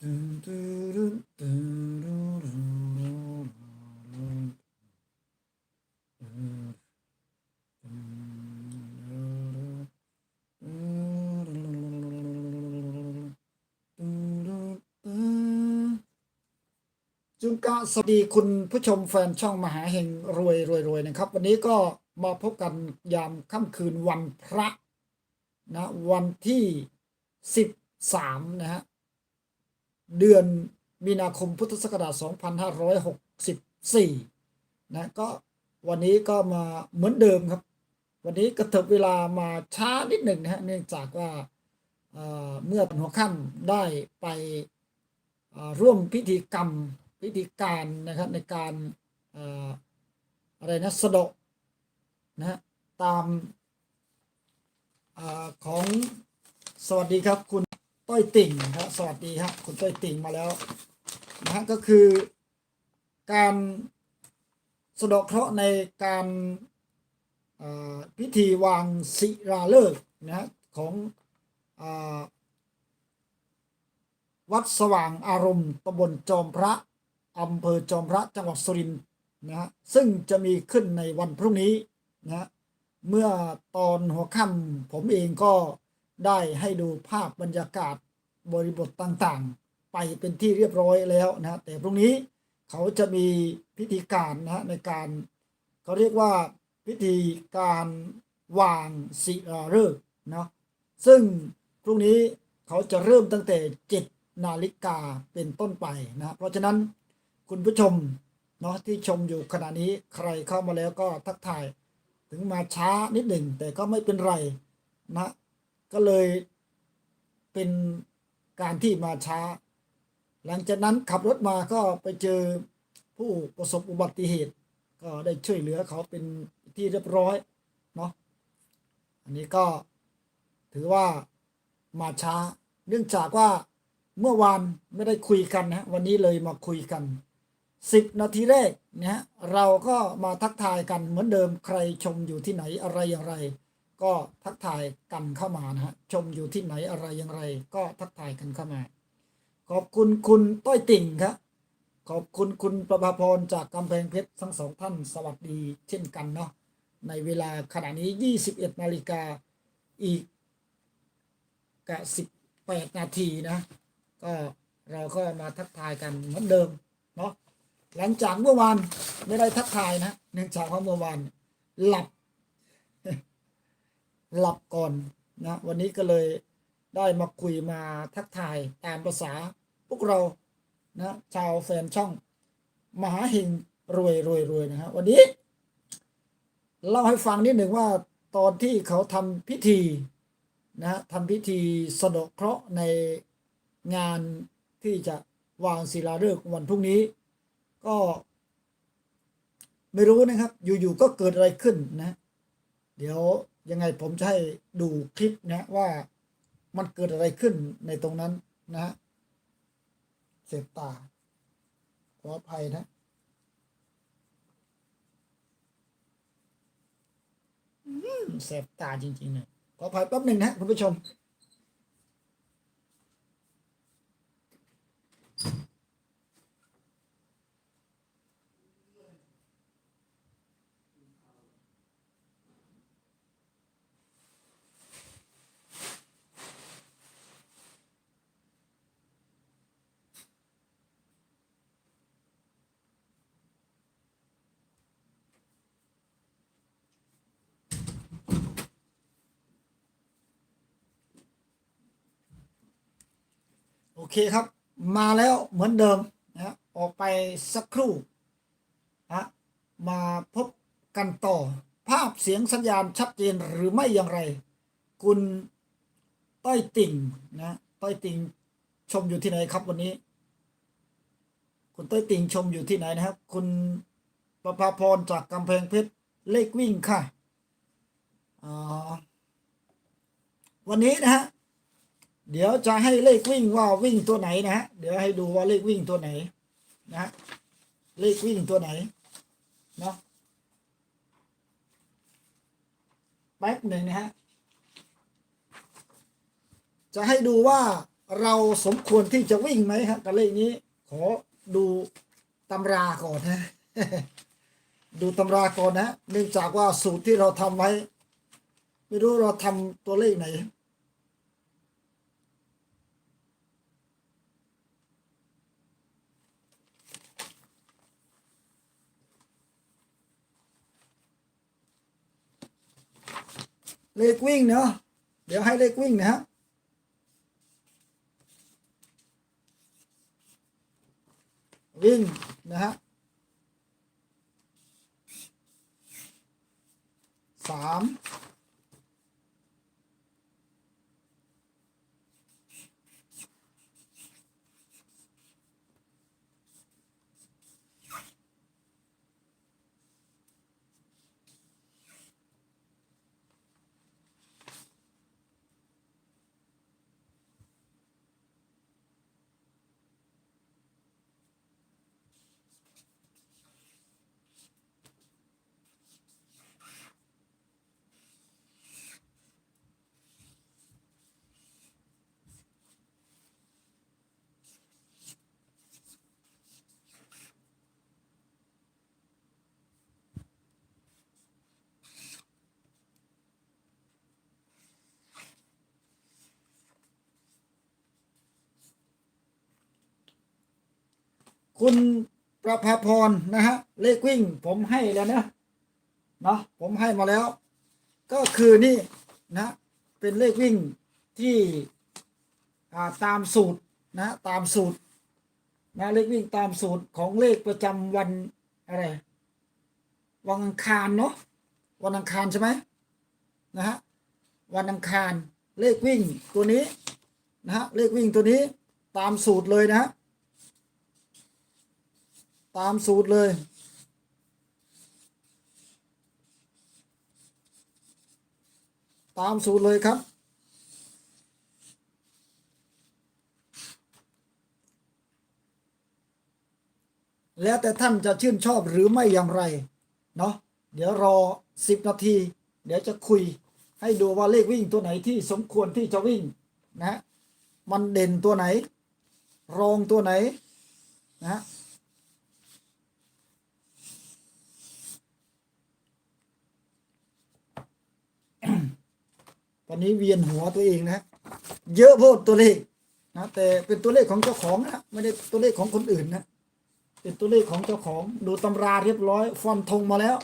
จุงกะสวัสดีคุณผู้ชมแฟนช่องมหาเฮงรวยรวยรวยนะครับ วันนี้ก็มาพบกันยามค่ำคืนวันพระนะวันที่13นะฮะ เดือนมีนาคมพุทธศักราช 2564 นะก็วันนี้ก็มาเหมือนเดิมครับ วันนี้กระเถิบเวลามาช้านิดหนึ่งนะฮะเนื่องจากว่าเอ่อเมื่อหัวค่ำได้ไปร่วมพิธีกรรมพิธีการนะครับในการเอ่อะไรนะสะดาะนะฮะตามอของสวัสดีครับคุณ ต้อยติ่งครับสวัสดีครับคุณต้อยติ่งมาแล้วนะฮะก็คือ การสะดาะเคราะห์ในการพิธีวางศิลาฤกษ์นะฮะของอวัดสว่างอารมณ์ตำบลจอมพระอำเภอจอมพระจังหวัดสุรินทร์นะฮะซึ่งจะมีขึ้นในวันพรุ่งนี้นะฮะเมื่อตอนหัวค่ำผมเองก็ ได้ให้ดูภาพบรรยากาศบริบทต่างๆ ไปเป็นที่เรียบร้อยแล้วนะแต่พรุ่งนี้เขาจะมีพิธีการนะในการเขาเรียกว่าพิธีการวางศิลาฤกษ์นะซึ่งพรุ่งนี้เขาจะเริ่มตั้งแต่7นาฬิกาเป็นต้นไปนะเพราะฉะนั้นคุณผู้ชมเนาะที่ชมอยู่ขณะนี้ใครเข้ามาแล้วก็ทักทาย ถึงมาช้านิดหนึ่งแต่ก็ไม่เป็นไรนะ ก็เลยเป็นการที่มาช้า หลังจากนั้นขับรถมาก็ไปเจอผู้ประสบอุบัติเหตุ ก็ได้ช่วยเหลือเขาเป็นที่เรียบร้อยเนาะอันนี้ก็ถือว่ามาช้า เนื่องจากว่าเมื่อวานไม่ได้คุยกันนะวันนี้เลยมาคุยกันสิบนาทีแรกนะฮะเราก็มาทักทายกันเหมือนเดิมใครชมอยู่ที่ไหนอะไรอย่างไร ก็ทักทายกันเข้ามานะฮะชมอยู่ที่ไหนอะไรอย่างไร ก็ทักทายกันเข้ามา ขอบคุณคุณต้อยติ่งครับขอบคุณคุณประภาพรจากกำแพงเพชรทั้งสองท่านสวัสดีเช่นกันเนาะในเวลาขณะนี้ 21 นาฬิกาอีกกะ18 นาทีนะ ก็เราก็มาทักทายกันเหมือนเดิมเนาะหลังจากเมื่อวานไม่ได้ทักทายนะเนื่องจากว่าเมื่อวานหลับ หลับก่อนนะวันนี้ก็เลยได้มาคุยมาทักทายตามภาษา พวกเรานะชาวแฟนช่อง มหาเฮงรวยรวยรวยนะฮะวันนี้ เล่าให้ฟังนิดหนึ่งว่าตอนที่เขาทำพิธีนะทำพิธีสะดาะเคราะห์ในงานที่จะวางศิลาฤกษ์วันพรุ่งนี้ ก็ ไม่รู้นะครับ อยู่ๆก็เกิดอะไรขึ้นนะ เดี๋ยว ยังไงผมจะให้ดูคลิปนะว่ามันเกิดอะไรขึ้นในตรงนั้นนะฮะเสพตา ขออภัยนะอืมแสบตาจริงๆเลยขออภัยแป๊บหนึ่งนะคุณผู้ชม โอเคครับ มาแล้วเหมือนเดิมนะออกไปสักครู่นะมาพบกันต่อ ภาพเสียงสัญญาณชัดเจนหรือไม่อย่างไร คุณต้อยติ่งนะต้อยติ่งชมอยู่ที่ไหนครับวันนี้ คุณต้อยติ่งชมอยู่ที่ไหนนะครับ คุณประภาพรจากกำแพงเพชรเลขวิ่งค่ะอ่าวันนี้นะฮะ เดี๋ยวจะให้เลขวิ่งว่าวิ่งตัวไหนนะฮะเดี๋ยวให้ดูว่าเลขวิ่งตัวไหนนะฮะเลขวิ่งตัวไหนเนาะแป๊บหนึ่งนะฮะจะให้ดูว่าเราสมควรที่จะวิ่งไหมครับกับเลขนี้ ขอดูตำราก่อนนะดูตำราก่อนนะเนื่องจากว่าสูตรที่เราทำไว้ ไม่รู้เราทำตัวเลขไหน เลขวิ่งเนาะเดี๋ยวให้เลขวิ่งนะฮะวิ่งนะฮะสาม คุณประภาพรนะฮะเลขวิ่งผมให้แล้วนะเนาะผมให้มาแล้ว ก็คือนี่นะ เป็นเลขวิ่งที่ตามสูตรนะตามสูตรนะเลขวิ่งตามสูตรของเลขประจำวันอะไรวันอังคารเนาะวันอังคารใช่ไหมนะฮะวันอังคารเลขวิ่งตัวนี้นะฮะเลขวิ่งตัวนี้ตามสูตรเลยนะฮะ ตามสูตรเลย ตามสูตรเลยครับ แล้วแต่ท่านจะชื่นชอบหรือไม่อย่างไร เนาะเดี๋ยวรอสิบนาที เดี๋ยวจะคุยให้ดูว่าเลขวิ่งตัวไหนที่สมควรที่จะวิ่งนะ มันเด่นตัวไหน รองตัวไหนนะ ตอนนี้เวียนหัวตัวเองนะเยอะโพดตัวเลขนะแต่เป็นตัวเลขของเจ้าของนะไม่ได้ตัวเลขของคนอื่นนะเป็นตัวเลขของเจ้าของดูตำราเรียบร้อย ฟันธงมาแล้ว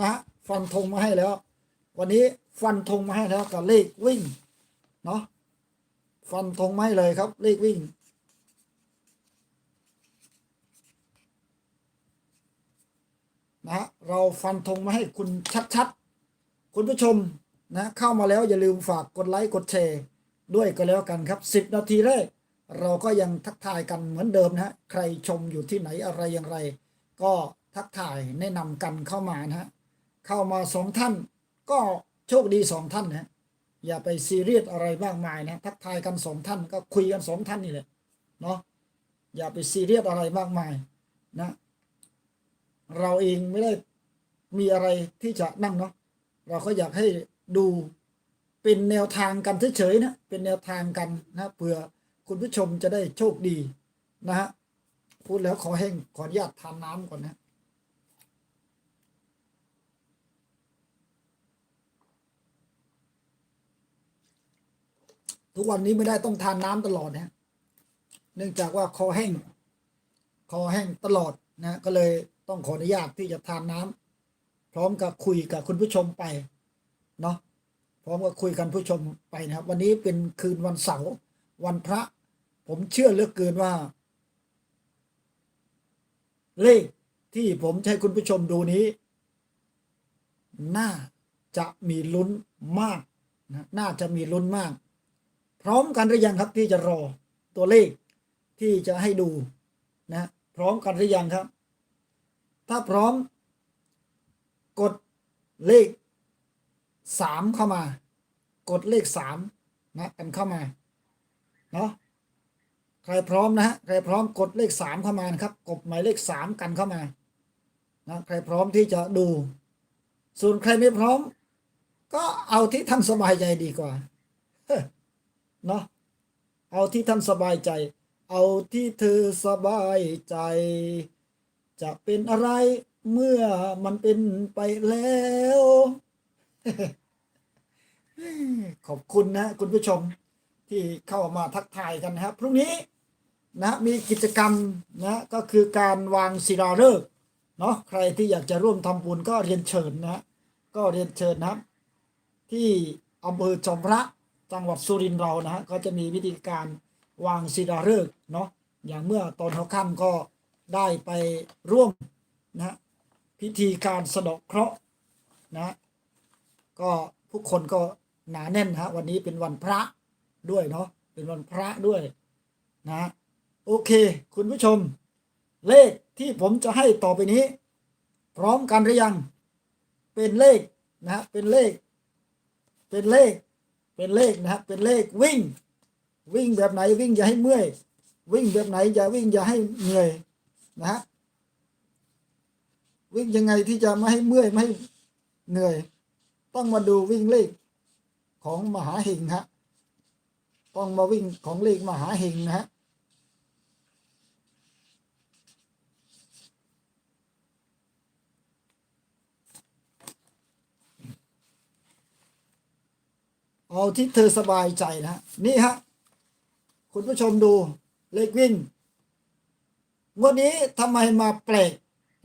นะฟันธงมาให้แล้ว วันนี้ฟันธงมาให้แล้วกับเลขวิ่งเนาะฟันธงไมาให้เลยครับ เลขวิ่งนะฮะเราฟันธงมาให้คุณชัดๆ คุณผู้ชม นะเข้ามาแล้วอย่าลืมฝากกดไลค์กดแชร์ด้วยก็แล้วกันครับ 10 นาทีแรกเราก็ยังทักทายกันเหมือนเดิมนะฮะใครชมอยู่ที่ไหนอะไรอย่างไร ก็ทักทายแนะนำกันเข้ามานะฮะเข้ามาสองท่าน ก็โชคดีสองท่านนะอย่าไปซีเรียสอะไรมากมายนะทักทายกันสองท่านก็คุยกันสองท่านนี่แหละเนาะอย่าไปซีเรียสอะไรมากมายนะ เราเองไม่ได้มีอะไรที่จะนั่งเนาะเราก็อยากให้ ดูเป็นแนวทางกันเฉยๆนะเป็นแนวทางกันนะเผื่อคุณผู้ชมจะได้โชคดีนะฮะพูดแล้วขอแห้งขออนุญาตทานน้ำก่อนนะทุกวันนี้ไม่ได้ต้องทานน้ำตลอดนะเนื่องจากว่าคอแห้ง คอแห้งตลอดนะ ก็เลยต้องขออนุญาตที่จะทานน้ำพร้อมกับคุยกับคุณผู้ชมไป เนาะพร้อมกับคุยกันผู้ชมไปนะครับ วันนี้เป็นคืนวันเสาร์วันพระ ผมเชื่อเหลือเกินว่า เลขที่ผมใช้คุณผู้ชมดูนี้ น่าจะมีลุ้นมากนะน่าจะมีลุ้นมาก พร้อมกันหรือยังครับที่จะรอตัวเลขที่จะให้ดูนะ พร้อมกันหรือยังครับ ถ้าพร้อม กดเลข สามเข้ามา กดเลขสามนะกันเข้ามาเนาะใครพร้อมนะฮะใครพร้อมกดเลขสามเข้ามานะครับกดหมายเลขสามกันเข้ามานะใครพร้อมที่จะดู ส่วนใครไม่พร้อม ก็เอาที่ท่านสบายใจดีกว่าเนาะเอาที่ท่านสบายใจ เอาที่เธอสบายใจ จะเป็นอะไรเมื่อมันเป็นไปแล้ว ขอบคุณนะคุณผู้ชมที่เข้ามาทักทายกันนะครับพรุ่งนี้นะมีกิจกรรมนะก็คือการวางศิลาฤกษ์เนาะใครที่อยากจะร่วมทำบุญก็เรียนเชิญนะก็เรียนเชิญนะครับ ที่อำเภอจอมพระจังหวัดสุรินทร์เรานะฮะก็จะมีวิธีการวางศิลาฤกษ์เนาะอย่างเมื่อตอนหัวค่ำก็ได้ไปร่วมนะพิธีการสะดาะเคราะห์นะ ก็ผู้คนก็หนาแน่นฮะวันนี้เป็นวันพระด้วยเนาะเป็นวันพระด้วยนะโอเค คุณผู้ชม เลขที่ผมจะให้ต่อไปนี้ พร้อมกันหรือยัง เป็นเลขนะเป็นเลข เป็นเลข เป็นเลขนะฮะเป็นเลขวิ่ง วิ่งแบบไหนวิ่งอย่าให้เมื่อย วิ่งแบบไหนอย่าวิ่งอย่าให้เหนื่อยนะฮะวิ่งยังไงที่จะไม่ให้เมื่อยไม่ให้เหนื่อย ต้องมาดูวิ่งเลขของมหาเฮงฮะต้องมาวิ่งของเลขมหาเฮงนะฮะเอาที่เธอสบายใจนะฮะนี่ฮะคุณผู้ชมดูเลขวิ่งวันนี้ทำไมมาแปลก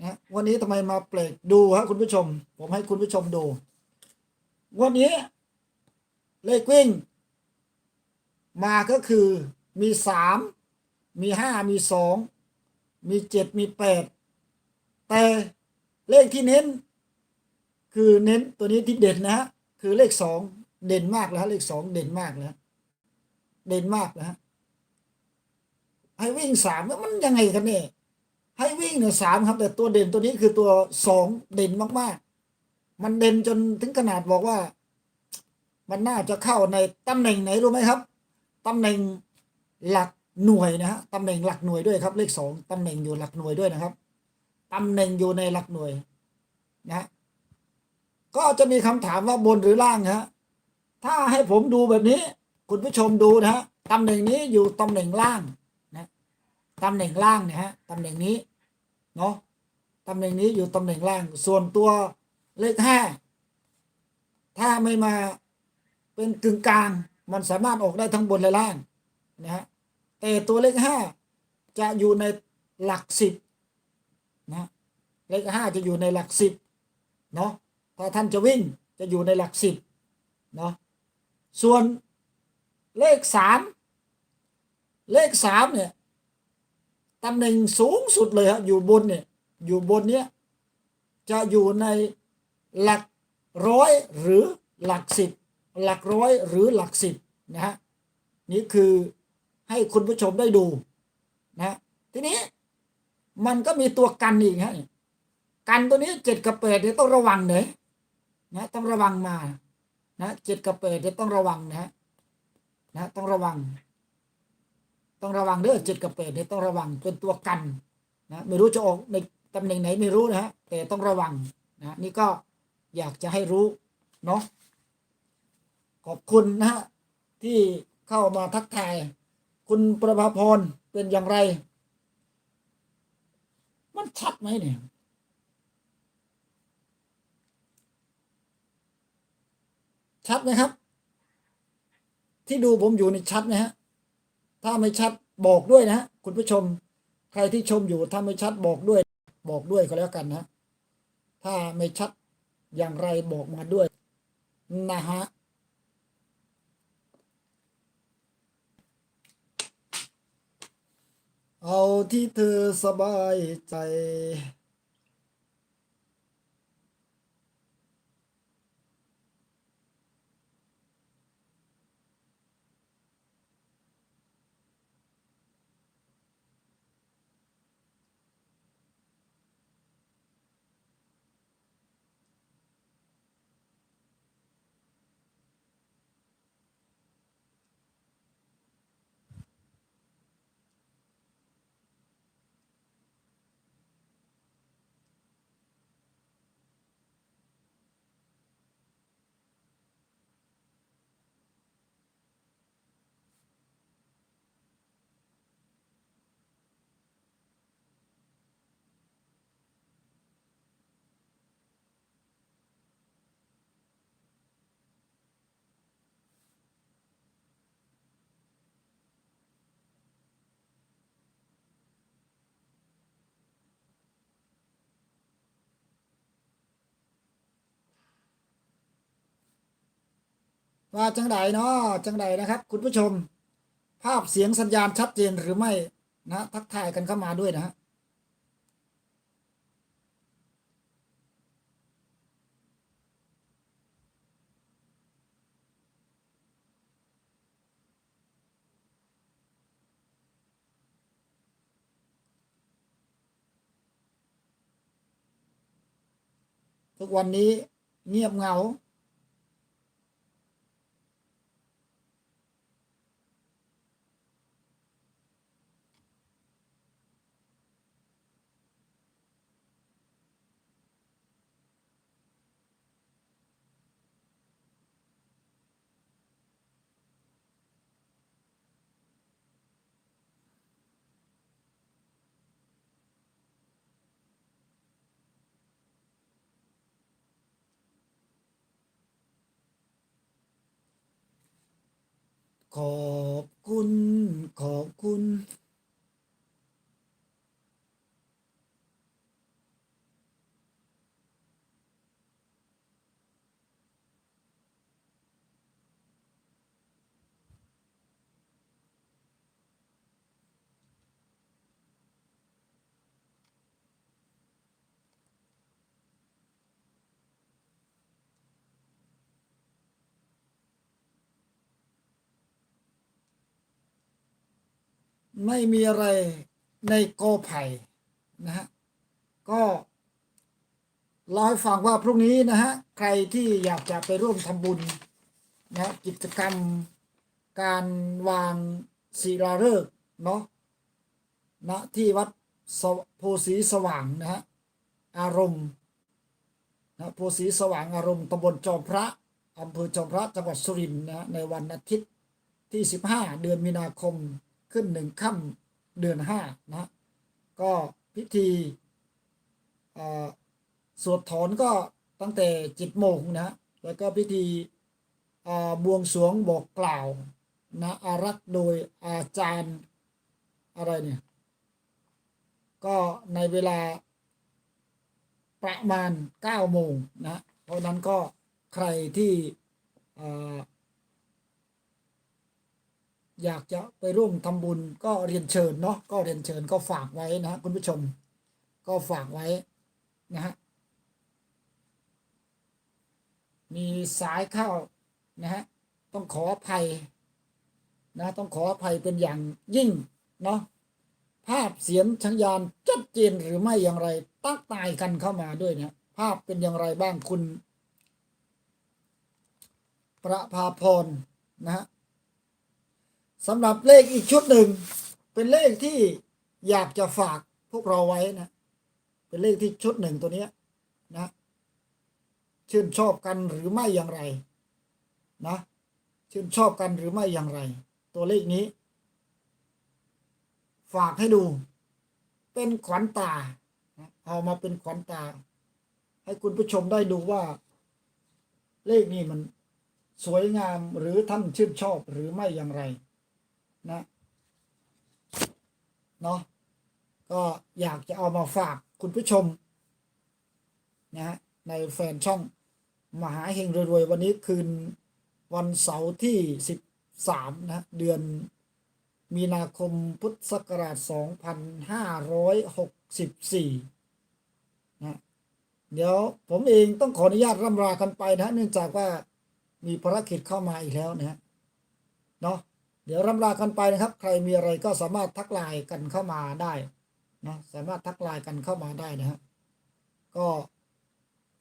นะวันนี้ทำไมมาแปลกดูฮะคุณผู้ชม ผมให้คุณผู้ชมดู วันนี้ เลขวิ่ง มาก็คือมีสามมีห้ามีสองมีเจ็ดมีแปดแต่เลขที่เน้น คือเน้นตัวนี้ที่เด่นนะฮะคือเลขสองเด่นมากแล้วเลขสองเด่นมากแล้วเด่นมากนะฮะให้วิ่งสามมันยังไงกันเนี่ยให้วิ่งเนี่ยสามครับ แต่ตัวเด่นตัวนี้คือตัวสองเด่นมากๆ มันเด่นจนถึงขนาดบอกว่า มันน่าจะเข้าในตำแหน่งไหนรู้ไหมครับตำแหน่งหลักหน่วยนะฮะตำแหน่งหลักหน่วยด้วยครับ เลขสองตำแหน่งอยู่หลักหน่วยด้วยนะครับตำแหน่งอยู่ในหลักหน่วยนะก็จะมีคำถามว่าบนหรือล่างฮะถ้าให้ผมดูแบบนี้ คุณผู้ชมดูนะฮะตำแหน่งนี้อยู่ตำแหน่งล่างนะตำแหน่งล่างเนี่ยฮะตำแหน่งนี้เนาะตำแหน่งนี้อยู่ตำแหน่งล่าง ส่วนตัว เลขห้าถ้าไม่มาเป็นกึ่งกลาง มันสามารถออกได้ทั้งบนและล่างนะฮะแต่ตัวเลขห้าจะอยู่ในหลักสิบนะเลขห้าจะอยู่ในหลักสิบเนาะถ้าท่านจะวิ่งจะอยู่ในหลักสิบเนาะส่วนเลขสามเลขสามเนี่ยตำแหน่งสูงสุดเลยครับอยู่บนเนี่ยอยู่บนเนี้ยจะอยู่ใน หลักร้อยหรือหลักสิบหลักร้อยหรือหลักสิบนะฮะนี่คือให้คุณผู้ชมได้ดูนะทีนี้มันก็มีตัวกันอีกฮะกันตัวนี้เจ็ดกับแปดเนี่ยต้องระวังเลยนะต้องระวังมานะเจ็ดกับแปดเนี่ยต้องระวังนะนะต้องระวัง ต้องระวังเด้อเจ็ดกับแปดเนี่ยต้องระวังเป็นตัวกันนะไม่รู้จะออกในตำแหน่งไหนไม่รู้นะฮะแต่ต้องระวังนะนี่ก็ อยากจะให้รู้เนาะขอบคุณนะฮะที่เข้ามาทักทาย คุณประภาพรเป็นอย่างไร มันชัดไหมเนี่ยชัดไหมครับ ที่ดูผมอยู่ในชัดไหมฮะถ้าไม่ชัดบอกด้วยนะฮะคุณผู้ชม ใครที่ชมอยู่ถ้าไม่ชัดบอกด้วย บอกด้วยก็แล้วกันนะ ถ้าไม่ชัด อย่างไรบอกมาด้วย นะฮะเอาที่เธอสบายใจ ว่าจังใดเนาะจังใดนะครับ คุณผู้ชม ภาพเสียงสัญญาณชัดเจนหรือไม่นะทักทายกันเข้ามาด้วยนะฮะทุกวันนี้เงียบเหงา ขอบคุณ ขอบคุณ ไม่มีอะไรในกอไผ่นะฮะก็เล่าให้ฟังว่าพรุ่งนี้นะฮะใครที่อยากจะไปร่วมทำบุญนะกิจกรรมการวางศิลาฤกษ์เนาะณที่วัดโพสีสว่างนะฮะอารมณ์นะโพสีสว่างอารมณ์ตำบลจอมพระอำเภอจอมพระจังหวัดสุรินทร์นะฮะในวันอาทิตย์ที่ 15 เดือนมีนาคม ขึ้นหนึ่งค่ำเดือนห้านะก็พิธีสวดถอนก็ตั้งแต่จิตโมงนะ แล้วก็พิธีบวงสรวงบอกกล่าวนะอารักษ์โดยอาจารย์อะไรเนี่ย ก็ในเวลาประมาณ9โมงนะ เพราะนั้นก็ใครที่ อยากจะไปร่วมทำบุญก็เรียนเชิญเนาะก็เรียนเชิญก็ฝากไว้นะฮะคุณผู้ชม ก็ฝากไว้นะฮะมีสายเข้านะฮะต้องขออภัยนะต้องขออภัยเป็นอย่างยิ่งเนาะภาพเสียงชัญญาณชัดเจนหรือไม่อย่างไรตักตายกันเข้ามาด้วยเนี่ยภาพเป็นอย่างไรบ้างคุณ ประภาพรนะฮะ สำหรับเลขอีกชุดหนึ่ง เป็นเลขที่อยากจะฝากพวกเราไว้นะ เป็นเลขที่ชุดหนึ่งตัวนี้นะ ชื่นชอบกันหรือไม่อย่างไรนะ ชื่นชอบกันหรือไม่อย่างไร ตัวเลขนี้ ฝากให้ดู เป็นขวัญตา เอามาเป็นขวัญตา ให้คุณผู้ชมได้ดูว่า เลขนี้มันสวยงามหรือท่านชื่นชอบหรือไม่อย่างไร นะเนาะก็อยากจะเอามาฝากคุณผู้ชมนะฮะในแฟนช่องมหาเฮงรวยๆวันนี้คืนวันเสาร์ที่ 13 นะเดือนมีนาคมพุทธศักราช 2564 นะเดี๋ยวผมเองต้องขออนุญาตร่ำลากันไปนะ เนื่องจากว่ามีภารกิจเข้ามาอีกแล้วนะเนาะ เดี๋ยวรำลากันไปนะครับ ใครมีอะไรก็สามารถทักไลน์กันเข้ามาได้นะสามารถทักไลน์กันเข้ามาได้นะฮะก็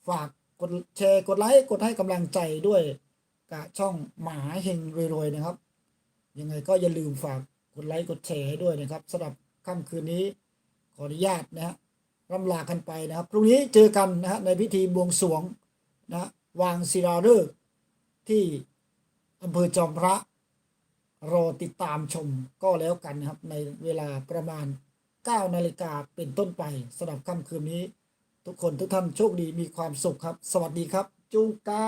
ฝากกดแชร์กดไลค์กดให้กำลังใจด้วยกับช่องหมาเฮงรวยๆนะครับ ยังไงก็อย่าลืมฝากกดไลค์กดแชร์ให้ด้วยนะครับสำหรับค่ำคืนนี้ขออนุญาตนะฮะรำลากันไปนะครับพรุ่งนี้เจอกันนะฮะในพิธีบวงสรวงนะวางศิลาฤกษ์ที่อำเภอจอมพระ รอติดตามชมก็แล้วกันนะครับ ในเวลาประมาณ 9 นาฬิกาเป็นต้นไปสำหรับค่ำคืนนี้ ทุกคนทุกท่านโชคดีมีความสุขครับ สวัสดีครับจูกะ